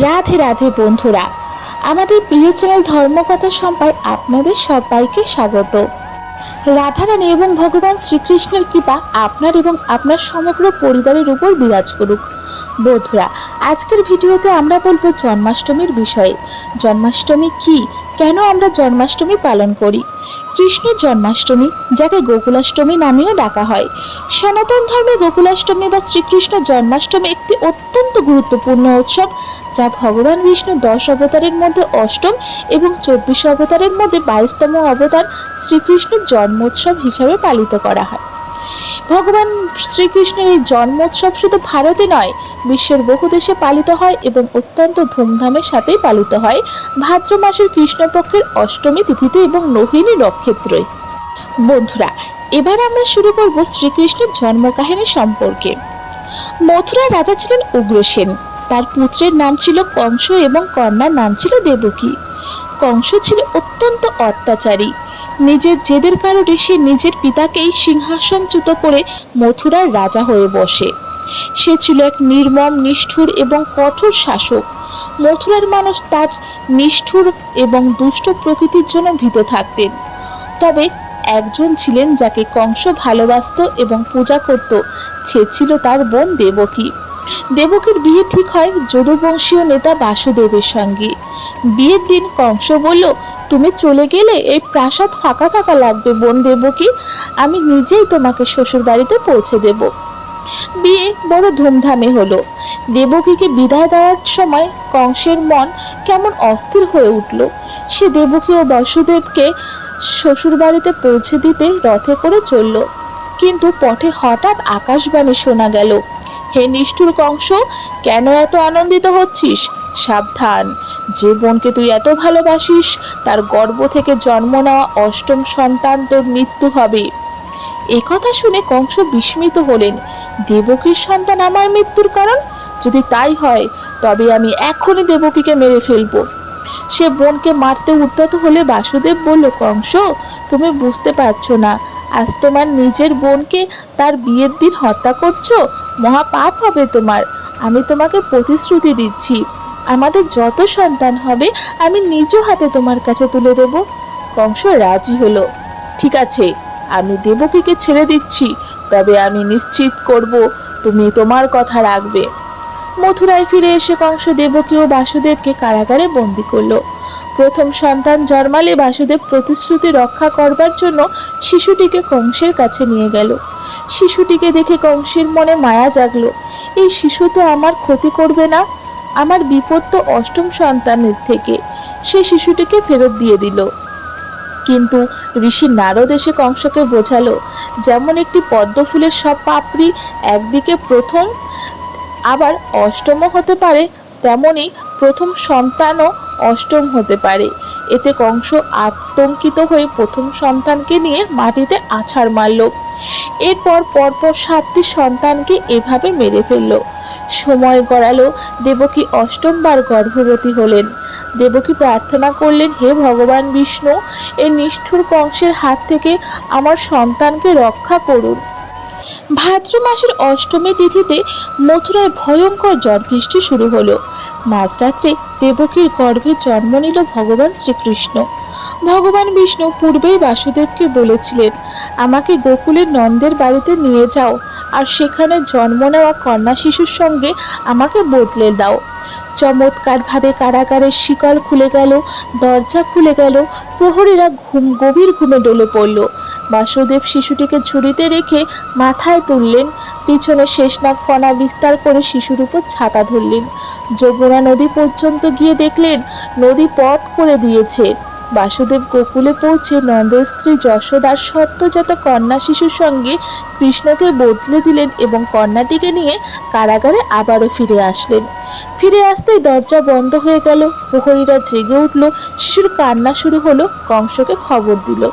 রাধে রাধে বন্ধুরা, আমাদের প্রিয় চ্যানেল ধর্মকথা সম্পায় আপনাদের সবাইকে স্বাগত। রাধারানী এবং ভগবান শ্রীকৃষ্ণের কৃপা আপনার এবং আপনার সমগ্র পরিবারের উপর বিরাজ করুক। বন্ধুরা, আজকের ভিডিওতে আমরা বলব জন্মাষ্টমীর বিষয়ে। জন্মাষ্টমী কি? কেন আমরা জন্মাষ্টমী পালন করি? কৃষ্ণের জন্মাষ্টমী, যাকে গোকুলাষ্টমী নামেও ডাকা হয়। সনাতন ধর্মে গোকুলাষ্টমী বা শ্রীকৃষ্ণ জন্মাষ্টমী একটি অত্যন্ত গুরুত্বপূর্ণ উৎসব, যা ভগবান বিষ্ণু দশ অবতারের মধ্যে অষ্টম এবং চব্বিশ অবতারের মধ্যে বাইশতম অবতার শ্রীকৃষ্ণের জন্মোৎসব হিসাবে পালিত করা হয়। ভগবান শ্রীকৃষ্ণের এই জন্মোৎসব শুধু ভারতে নয়, বিশ্বের বহু দেশে পালিত হয় এবং অত্যন্ত ধুমধামের সাথেই পালিত হয়। ভাদ্র মাসের কৃষ্ণপক্ষের অষ্টমী তিথিতে এবং নহিনী নক্ষত্রে বন্ধুরা, এবার আমরা শুরু করব শ্রীকৃষ্ণের জন্মকাহিনী সম্পর্কে। মথুরার রাজা ছিলেন উগ্রসেন তার পুত্রের নাম ছিল কংস এবং কন্যার নাম ছিল দেবকী। কংস ছিল অত্যন্ত অত্যাচারী। নিজের জেদের কারণে সে নিজের পিতাকেই সিংহাসনচ্যুত করে মথুরার রাজা হয়ে বসে। সে ছিল এক নির্মম, নিষ্ঠুর এবং কঠোর শাসক। মথুরার মানুষ তার নিষ্ঠুর এবং দুষ্ট প্রকৃতির জন্য ভীত থাকতেন। তবে একজন ছিলেন যাকে কংস ভালোবাসতো এবং পূজা করত, সে ছিল তার বোন দেবকী। দেবকীর বিয়ে ঠিক হয় যদুবংশীয় নেতা বাসুদেবের সঙ্গে। বিয়ের দিন কংস বলল তুমি চলে গেলে এই প্রাসাদ ফাঁকা ফাঁকা লাগবে, বোন দেবকী আমি নিজেই তোমাকে শ্বশুর বাড়িতে পৌঁছে দেব। বিয়ে বড় ধুমধামে হলো। দেবকীকে বিদায় দেওয়ার সময় কংসের মন কেমন অস্থির হয়ে উঠল। সে দেবকী ও বাসুদেবকে শ্বশুর বাড়িতে পৌঁছে দিতে রথে করে চলল। কিন্তু পথে হঠাৎ আকাশবাণী শোনা গেল, হে নিষ্ঠুর কংস, কেন এত আনন্দিত হচ্ছিস? সাবধান। যে বোনকে তুই এত ভালোবাসিস, তার গর্ভ থেকে জন্ম নেওয়া অষ্টম সন্তান তোর মৃত্যু হবে। একথা শুনে কংস বিস্মিত হলেন। দেবকীর সন্তান আমার মৃত্যুর কারণ? যদি তাই হয়, তবে আমি এখনই দেবকীকে মেরে ফেলব। সে বোনকে মারতে উদ্যত হলে বাসুদেব বলল, কংস, তুমি বুঝতে পারছ না। আজ তোমার নিজের বোনকে তার বিয়ের দিন হত্যা করছ? মহাপাপ হবে তোমার। আমি তোমাকে প্রতিশ্রুতি দিচ্ছি। আমাদের যত সন্তান হবে, আমি নিজ হাতে তোমার কাছে তুলে দেব। কংস রাজি হলো। ঠিক আছে, আমি দেবকীকে ছেড়ে দিচ্ছি, তবে আমি নিশ্চিত করব তুমি তোমার কথা রাখবে। মথুরায় ফিরে এসে কংস দেবকী ও বাসুদেবকে কারাগারে বন্দি করল। প্রথম সন্তান জন্মালে বাসুদেব প্রতিশ্রুতি রক্ষা করবার জন্য শিশুটিকে কংসের কাছে নিয়ে গেল। শিশুটিকে দেখে কংসের মনে মায়া জাগলো। এই শিশু তো আমার ক্ষতি করবে না। আমার বিপদ তো অষ্টম সন্তানের থেকে। সে শিশুটিকে ফেরত দিয়ে দিল। কিন্তু ঋষি নারদ এসে কংসকে বোঝালো, যেমন একটি পদ্ম ফুলের সব পাপড়ি একদিকে প্রথম আবার অষ্টমও হতে পারে তেমনই প্রথম সন্তানও অষ্টম হতে পারে। এতে কংস আতঙ্কিত হয়ে প্রথম সন্তানকে নিয়ে মাটিতে আছাড় মারল। এরপর পরপর সাতটি সন্তানকে এভাবে মেরে ফেলল। সময় গড়ালো, দেবকী অষ্টমবার গর্ভবতী হলেন। দেবকী প্রার্থনা করলেন, হে ভগবান বিষ্ণু এই নিষ্ঠুর কংসের হাত থেকে আমার সন্তানকে রক্ষা করুন। ভাদ্র মাসের অষ্টমী তিথিতে মথুরায় ভয়ঙ্কর ঝড় বৃষ্টি শুরু হলো। মাঝরাত্রে দেবকীর গর্ভে জন্ম নিল ভগবান শ্রীকৃষ্ণ। ভগবান বিষ্ণু পূর্বেই বাসুদেবকে বলেছিলেন, আমাকে গোকুলের নন্দের বাড়িতে নিয়ে যাও আর সেখানে জন্ম নেওয়া কন্যা শিশুর সঙ্গে আমাকে বদলে দাও। চমৎকারভাবে কারাগারের শিকল খুলে গেল, দরজা খুলে গেল, প্রহরীরা ঘুম গভীর ঘুমে ডলে পড়ল। বাসুদেব শিশুটিকে ঝুড়িতে রেখে মাথায় তুললেন। পিছনে শেষনাগ ফনা বিস্তার করে শিশুর উপর ছাতা ধরলেন। যমুনা নদী পর্যন্ত গিয়ে দেখলেন, নদী পথ করে দিয়েছে। বাসুদেব গোকুলে পৌঁছে নন্দের স্ত্রী যশোদার সত্যজাত কন্যা শিশুর সঙ্গে কৃষ্ণকে বদলে দিলেন এবং কন্যাটিকে নিয়ে কারাগারে আবারও ফিরে আসলেন। ফিরে আসতেই দরজা বন্ধ হয়ে গেল। প্রহরীরা জেগে উঠল। শিশুর কান্না শুরু হলো। কংসকে খবর দিল।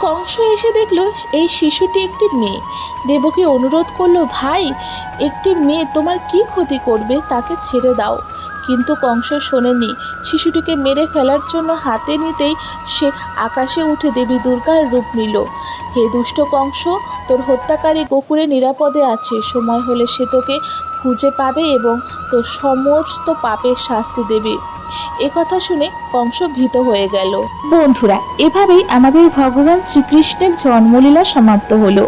কংস এসে দেখল এই শিশুটি একটি মেয়ে। দেবকে অনুরোধ করল, ভাই, একটি মেয়ে তোমার কি ক্ষতি করবে? তাকে ছেড়ে দাও। কিন্তু কংস শোনেনি। শিশুটিকে মেরে ফেলার জন্য হাতে নিতেই সে আকাশে উঠে দেবী দুর্গার রূপ নিল। হে দুষ্ট কংস, তোর হত্যাকারী গোকুলে নিরাপদে আছে। সময় হলে সে তোকে খুঁজে পাবে এবং তোর সমস্ত পাপের শাস্তি দেবে। একথা শুনে কংস ভীত হয়ে গেল। বন্ধুরা এভাবেই আমাদের ভগবান শ্রীকৃষ্ণের জন্মলীলা সমাপ্ত হলো।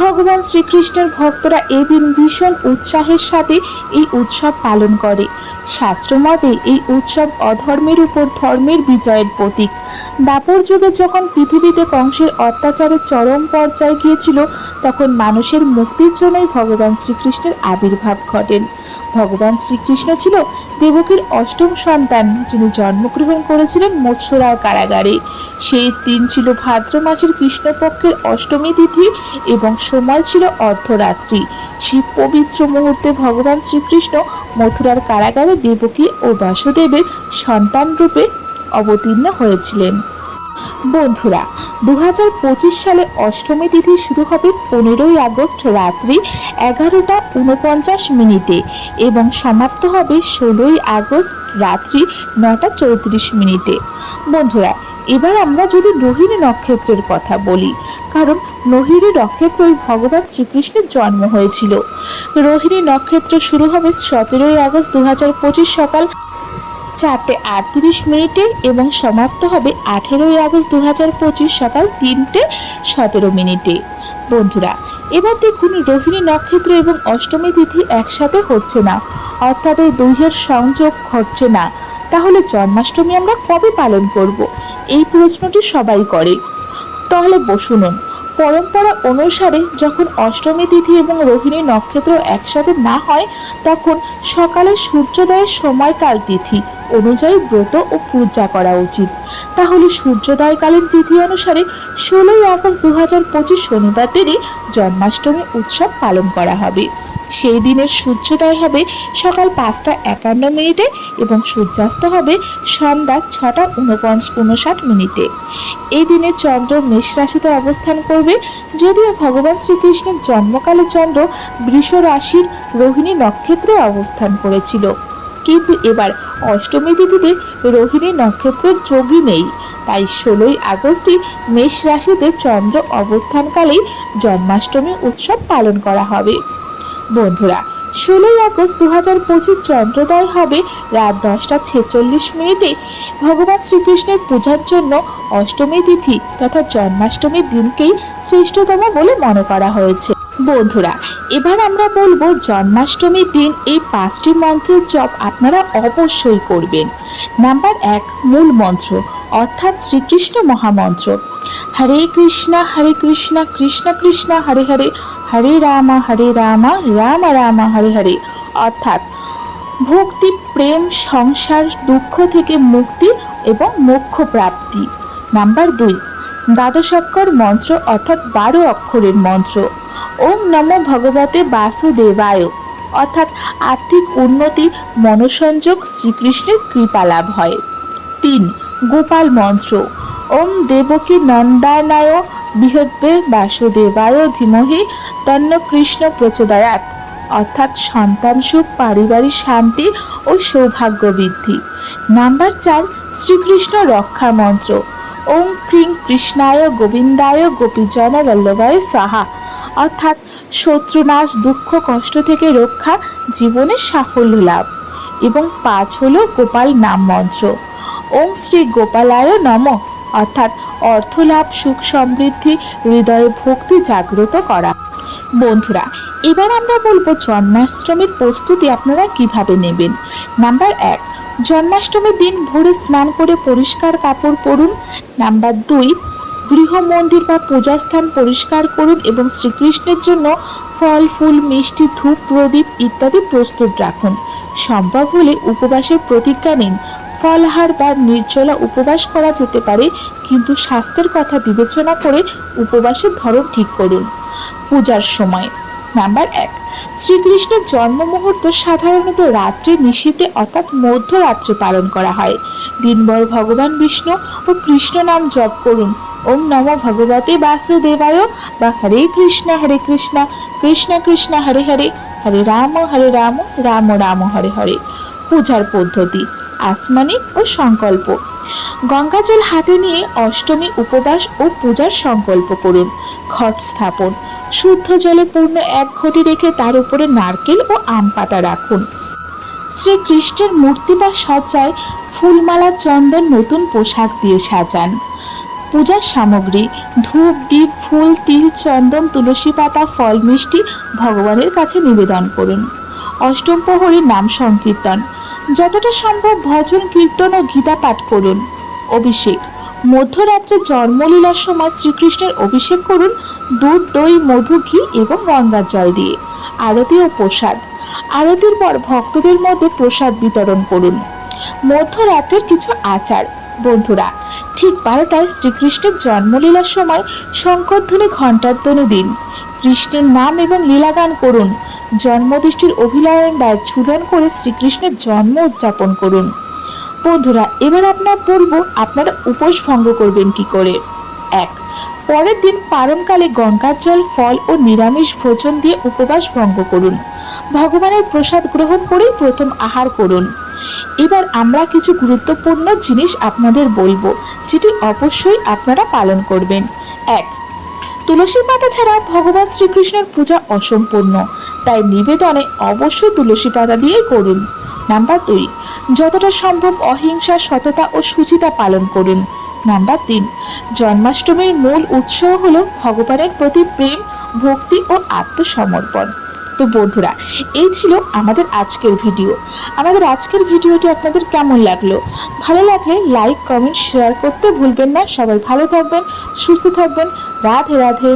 ভগবান শ্রীকৃষ্ণের ভক্তরা এদিন ভীষণ উৎসাহের সাথে এই উৎসব পালন করে। শাস্ত্র মতে এই উৎসব অধর্মের উপর ধর্মের বিজয়ের প্রতীক। দাপর যুগে যখন পৃথিবীতে কংসের অত্যাচারের চরম পর্যায়ে গিয়েছিল, তখন মানুষের মুক্তির জন্যই ভগবান শ্রীকৃষ্ণের আবির্ভাব ঘটেন। ভগবান শ্রীকৃষ্ণ ছিল দেবকীর অষ্টম সন্তান, যিনি জন্মগ্রহণ করেছিলেন মৎস্যরার কারাগারে। সেই দিন ছিল ভাদ্র মাসের কৃষ্ণপক্ষের অষ্টমী তিথি এবং সময় ছিল অর্ধরাত্রি। সেই পবিত্র মুহূর্তে ভগবান শ্রীকৃষ্ণ মথুরার কারাগারে দেবকী ও বাসুদেবের সন্তান রূপে অবতীর্ণ হয়েছিলেন। বন্ধুরা দু হাজার পঁচিশ সালে অষ্টমী তিথি শুরু হবে পনেরোই আগস্ট রাত্রি এগারোটা উনপঞ্চাশ মিনিটে এবং সমাপ্ত হবে ষোলোই আগস্ট রাত্রি নটা চৌত্রিশ মিনিটে। বন্ধুরা এবার আমরা যদি রোহিণী নক্ষত্রের কথা বলি, কারণ রোহিণী নক্ষত্রই ভগবান শ্রীকৃষ্ণের জন্ম হয়েছিল। রোহিণী নক্ষত্র শুরু হবে সতেরোই আগস্ট দুহাজার পঁচিশ সকাল চারটে আটত্রিশ মিনিটে এবং সমাপ্ত হবে আঠেরোই আগস্ট দু হাজার পঁচিশ সকাল তিনটে সতেরো মিনিটে। বন্ধুরা, এবার দেখুন রোহিণী নক্ষত্র এবং অষ্টমী তিথি একসাথে হচ্ছে না, অর্থাৎ এই দুইয়ের সংযোগ ঘটছে না। তাহলে জন্মাষ্টমী আমরা কবে পালন করব? এই প্রশ্নটি সবাই করে। তাহলে বসুন। পরম্পরা অনুসারে যখন অষ্টমী তিথি এবং রোহিণী নক্ষত্র একসাথে না হয়, তখন সকালে সূর্যোদয়ের সময়কাল তিথি। অনুযায়ী ব্রত ও পূজা করা উচিত। তাহলে সূর্যোদয়কালীন তিথি অনুসারে ষোলোই আগস্ট দু হাজার পঁচিশ শনিবার দিনই জন্মাষ্টমী উৎসব পালন করা হবে। সেই দিনের সূর্যোদয় হবে সকাল পাঁচটা একান্ন মিনিটে এবং সূর্যাস্ত হবে সন্ধ্যা ছটা উনপঞ্চ উনষাট মিনিটে। এই দিনে চন্দ্র মেষ রাশিতে অবস্থান করবে যদিও ভগবান শ্রীকৃষ্ণের জন্মকালে চন্দ্র বৃষ রাশির রোহিণী নক্ষত্রে অবস্থান করেছিল। কিন্তু এবার অষ্টমী তিথিতে রোহিণী নক্ষত্রের যোগই নেই। তাই ষোলোই আগস্টই মেষ রাশিতে চন্দ্র অবস্থানকালেই জন্মাষ্টমী উৎসব পালন করা হবে। বন্ধুরা, ষোলোই আগস্ট দু হাজার পঁচিশ চন্দ্রোদয় হবে রাত দশটা ছেচল্লিশ মিনিটে। ভগবান শ্রীকৃষ্ণের পূজার জন্য অষ্টমী তিথি তথা জন্মাষ্টমীর দিনকেই শ্রেষ্ঠতম বলে মনে করা হয়েছে। বন্ধুরা, এবার আমরা বলব জন্মাষ্টমীর দিন এই পাঁচটি মন্ত্রের জপ আপনারা অবশ্যই করবেন। নাম্বার এক, মূল মন্ত্র, অর্থাৎ শ্রীকৃষ্ণ মহামন্ত্র। হরে কৃষ্ণ হরে কৃষ্ণ কৃষ্ণ কৃষ্ণ, হরে হরে হরে রাম হরে রাম রাম রাম, হরে হরে। অর্থাৎ ভক্তি, প্রেম, সংসার, দুঃখ থেকে মুক্তি এবং মোক্ষ প্রাপ্তি। নাম্বার দুই দ্বাদশাক্ষর মন্ত্র, অর্থাৎ বারো অক্ষরের মন্ত্র। ওম নমো ভগবতে বাসুদেবায়। অর্থাৎ আর্থিক উন্নতি, মনসংযোগ, শ্রীকৃষ্ণের কৃপা লাভ হয়। তিন, গোপাল মন্ত্র। ওম দেবকী নন্দানায় বৃহদ্বে বাসুদেবায় ধীমহি তন্ন কৃষ্ণ প্রচোদয়াত। অর্থাৎ সন্তান সুখ, পারিবারিক শান্তি ও সৌভাগ্য বৃদ্ধি। নাম্বার চার, শ্রীকৃষ্ণ রক্ষা মন্ত্র। ওম ক্রিং কৃষ্ণায় গোবিন্দায় গোপীজন বল্লভায় সাহা। অর্থাৎ শত্রুনাশ, দুঃখ, কষ্ট থেকে রক্ষা জীবনের সাফল্য লাভ। এবং পাঁচ হলো গোপাল নাম মন্ত্র। ওম শ্রী গোপালায় নম। অর্থাৎ অর্থ লাভ, সুখ সমৃদ্ধি, হৃদয়ে ভক্তি জাগ্রত করা। বন্ধুরা, এবার আমরা বলব জন্মাষ্টমীর প্রস্তুতি আপনারা কীভাবে নেবেন? নাম্বার এক, জন্মাষ্টমীর দিন ভোরে স্নান করে পরিষ্কার কাপড় পরুন। নাম্বার দুই গৃহ মন্দির বা পূজাস্থান পরিষ্কার করুন এবং শ্রীকৃষ্ণের জন্য ফল, ফুল, মিষ্টি, ধূপ, প্রদীপ ইত্যাদি প্রস্তুত রাখুন। সম্ভব হলে উপবাসের প্রতিজ্ঞা নিন। ফলহার বা নির্জলা উপবাস করা যেতে পারে, কিন্তু স্বাস্থ্যের কথা বিবেচনা করে উপবাসের ধরন ঠিক করুন। পূজার সময়। নাম্বার এক, শ্রীকৃষ্ণের জন্ম মুহূর্ত সাধারণত রাত্রে নিশীতে অর্থাৎ মধ্যরাত্রে পালন করা হয়। দিনভর ভগবান বিষ্ণু ও কৃষ্ণ নাম জপ করুন। ওম নম ভগবতে বাসুদেবায় বা হরে কৃষ্ণ হরে কৃষ্ণ কৃষ্ণ কৃষ্ণ, হরে হরে হরে রাম হরে রাম রাম রাম, হরে হরে। পূজার পদ্ধতি, আসমানি ও সংকল্প। গঙ্গাজল হাতে নিয়ে অষ্টমী উপবাস ও পূজার সংকল্প করুন। ঘট স্থাপন, শুদ্ধ জলে পূর্ণ এক ঘটি রেখে তার উপরে নারকেল ও আম পাতা রাখুন। শ্রীকৃষ্ণের মূর্তি বা সজ্জায় ফুলমালা, চন্দন নতুন পোশাক দিয়ে সাজান। পূজার সামগ্রী, ধূপ দ্বীপ ফুল, তিল, চন্দন, তুলসী পাতা, ফল, মিষ্টি ভগবানের কাছে নিবেদন করুন। অষ্টম প্রহরী নাম সংকীর্তন। যতটা সম্ভব ভজন, কীর্তন ও গীতা পাঠ করুন। অভিষেক। মধ্যরাত্রে জন্মলীলার সময় শ্রীকৃষ্ণের অভিষেক করুন দুধ, দই, মধু, ঘি এবং গঙ্গার জল দিয়ে। আরতি ও প্রসাদ। আরতির পর ভক্তদের মধ্যে প্রসাদ বিতরণ করুন। মধ্যরাত্রের কিছু আচার। বন্ধুরা, ঠিক বারোটায় শ্রীকৃষ্ণের জন্মলীলার সময় শঙ্করধ্বনি ঘণ্টার ধ্বনি দিন কৃষ্ণের নাম এবং লীলাগান করুন। জন্মদৃষ্টির অভিনয়ন বা ঝুলন করে শ্রীকৃষ্ণের জন্ম উদযাপন করুন। বন্ধুরা, এবার আপনার বলব আপনারা উপোস ভঙ্গ করবেন কি করে? এক, পরের দিন পারণকালে গঙ্গার জল, ফল ও নিরামিষ ভোজন দিয়ে উপবাস ভঙ্গ করুন। ভগবানের প্রসাদ গ্রহণ করেই প্রথম আহার করুন। এবার আমরা কিছু গুরুত্বপূর্ণ জিনিস আপনাদের বলব, যেটি অবশ্যই আপনারা পালন করবেন। এক, তুলসী পাতা ছাড়া ভগবান শ্রীকৃষ্ণের পূজা অসম্পূর্ণ, তাই নিবেদনে অবশ্যই তুলসী পাতা দিয়ে করুন। নাম্বার দুই, যতটা সম্ভব অহিংসা, সততা ও সুচিতা পালন করুন। নাম্বার তিন, জন্মাষ্টমীর মূল উৎস হলো ভগবানের প্রতি প্রেম, ভক্তি ও আত্মসমর্পণ। তো বন্ধুরা, এই ছিল আমাদের আজকের ভিডিও। আমাদের আজকের ভিডিওটি আপনাদের কেমন লাগল? ভালো লাগলে লাইক, কমেন্ট, শেয়ার করতে ভুলবেন না। সবাই ভালো থাকবেন, সুস্থ থাকবেন। রাধে রাধে।